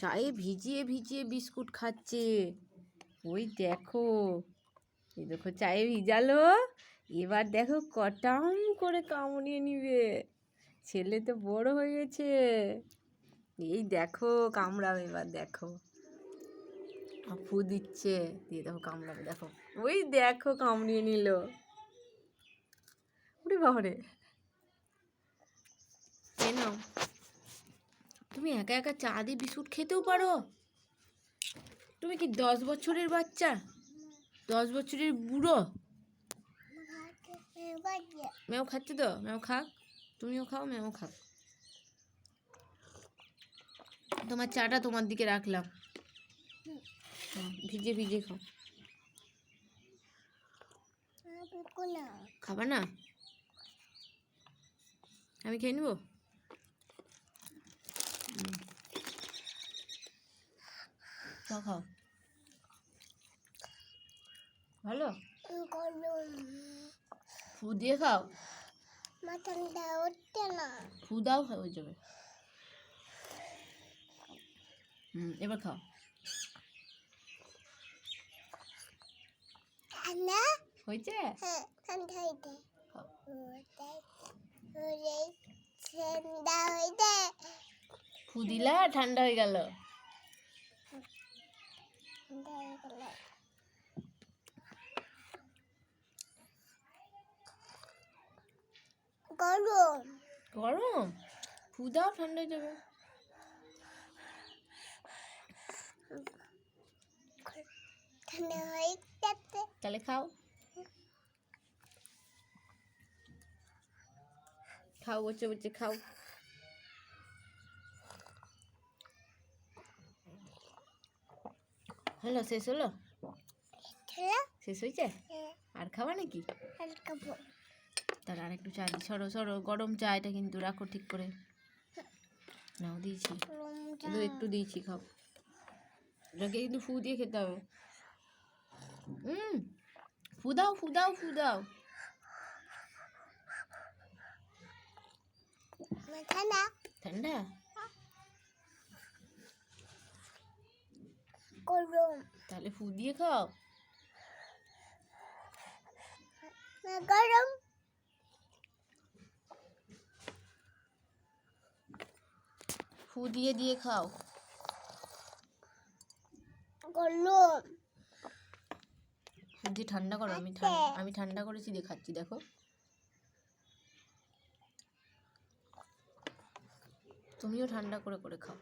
চায়ে ভিজিয়ে ভিজিয়ে বিস্কুট খাচ্ছে। ওই দেখো, এই দেখো চায়ে ভিজালো। এবার দেখো কটাম করে কামড়িয়ে নিবে। ছেলে তো বড় হয়ে গেছে। এই দেখো কামড়াবে এবার দেখো। ফু দিচ্ছে। দিয়ে দেখো কামড়াবে, দেখো। ওই দেখো কামড়িয়ে নিল। ওরে বাবারে। নাও। তুমি একা একা চা দিয়ে বিস্কুট খেতেও পারো। তুমি কি দশ বছরের বাচ্চা? দশ বছরের বুড়ো? মেও খাচ্ছে তো? মেও খাক। তুমিও খাও মেও খাক। তোমার চাটা তোমার দিকে রাখলাম। ভিজে ভিজে খাও। খাবা না? আমি খেয়ে নেব? খাও। খাও ভালো? ফু দিয়ে খাও। উঠছে না ফু দাও হয়ে যাবে। হুম এবার খাও। ঠান্ডা হয়েছে? হ্যাঁ ঠান্ডা খাও। ঠান্ডা হইতে ফু দিলা ঠান্ডা ঠান্ডা হয়ে গেল। গরম। গরম? ফু দাও ঠান্ডা হয়ে যাবে। তাহলে খাও। খাও বসে বসে খাও। হলো শেষ হলো শেষ হয়েছে হ্যাঁ। আর খাবা নাকি? তাহলে আর একটু চা সরো সরো গরম চা এটা কিন্তু রাখো ঠিক করে। নাও দিয়েছি। শুধু একটু দিয়েছি খাও। এটাকে কিন্তু ফু দিয়ে খেতে হবে। হুম ফু দাও ফু দাও ফু দাও। ঠান্ডা ঠান্ডা? গরম তাহলে ফু দিয়ে খাও। গরম। ফু দিয়ে দিয়ে খাও। গরম। যে ঠান্ডা করো আমি ঠান্ডা আমি ঠান্ডা করেছি দিয়ে খাচ্ছি দেখো। তুমিও ঠান্ডা করে করে খাও।